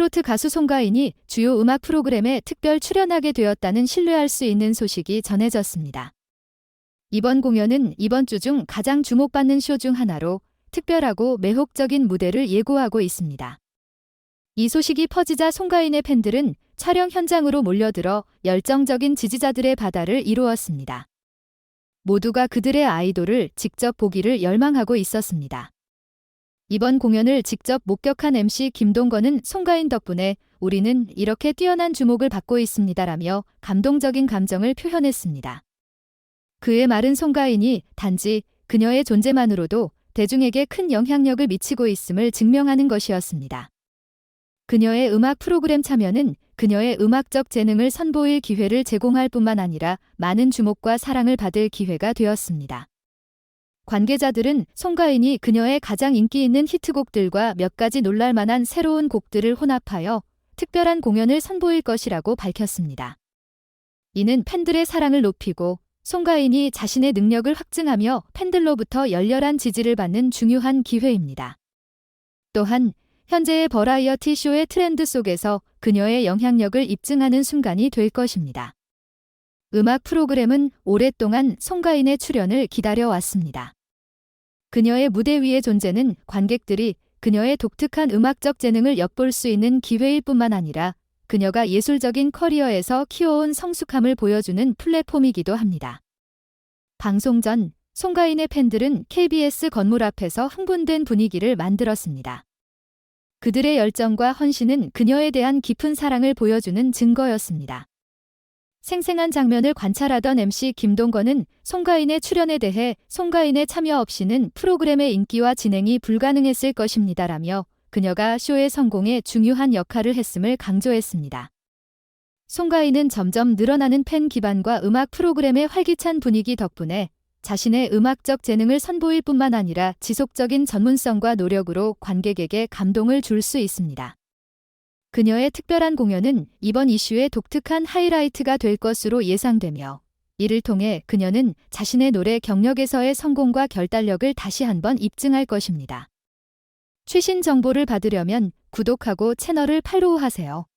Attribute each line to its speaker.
Speaker 1: 트로트 가수 송가인이 주요 음악 프로그램에 특별 출연하게 되었다는 신뢰할 수 있는 소식이 전해졌습니다. 이번 공연은 이번 주 중 가장 주목받는 쇼 중 하나로 특별하고 매혹적인 무대를 예고하고 있습니다. 이 소식이 퍼지자 송가인의 팬들은 촬영 현장으로 몰려들어 열정적인 지지자들의 바다를 이루었습니다. 모두가 그들의 아이돌을 직접 보기를 열망하고 있었습니다. 이번 공연을 직접 목격한 MC 김동건은 송가인 덕분에 우리는 이렇게 뛰어난 주목을 받고 있습니다라며 감동적인 감정을 표현했습니다. 그의 말은 송가인이 단지 그녀의 존재만으로도 대중에게 큰 영향력을 미치고 있음을 증명하는 것이었습니다. 그녀의 음악 프로그램 참여는 그녀의 음악적 재능을 선보일 기회를 제공할 뿐만 아니라 많은 주목과 사랑을 받을 기회가 되었습니다. 관계자들은 송가인이 그녀의 가장 인기 있는 히트곡들과 몇 가지 놀랄만한 새로운 곡들을 혼합하여 특별한 공연을 선보일 것이라고 밝혔습니다. 이는 팬들의 사랑을 높이고 송가인이 자신의 능력을 확증하며 팬들로부터 열렬한 지지를 받는 중요한 기회입니다. 또한 현재의 버라이어티 쇼의 트렌드 속에서 그녀의 영향력을 입증하는 순간이 될 것입니다. 음악 프로그램은 오랫동안 송가인의 출연을 기다려왔습니다. 그녀의 무대 위의 존재는 관객들이 그녀의 독특한 음악적 재능을 엿볼 수 있는 기회일 뿐만 아니라 그녀가 예술적인 커리어에서 키워온 성숙함을 보여주는 플랫폼이기도 합니다. 방송 전 송가인의 팬들은 KBS 건물 앞에서 흥분된 분위기를 만들었습니다. 그들의 열정과 헌신은 그녀에 대한 깊은 사랑을 보여주는 증거였습니다. 생생한 장면을 관찰하던 MC 김동건은 송가인의 출연에 대해 송가인의 참여 없이는 프로그램의 인기와 진행이 불가능했을 것입니다라며 그녀가 쇼의 성공에 중요한 역할을 했음을 강조했습니다. 송가인은 점점 늘어나는 팬 기반과 음악 프로그램의 활기찬 분위기 덕분에 자신의 음악적 재능을 선보일 뿐만 아니라 지속적인 전문성과 노력으로 관객에게 감동을 줄 수 있습니다. 그녀의 특별한 공연은 이번 이슈의 독특한 하이라이트가 될 것으로 예상되며 이를 통해 그녀는 자신의 노래 경력에서의 성공과 결단력을 다시 한번 입증할 것입니다. 최신 정보를 받으려면 구독하고 채널을 팔로우하세요.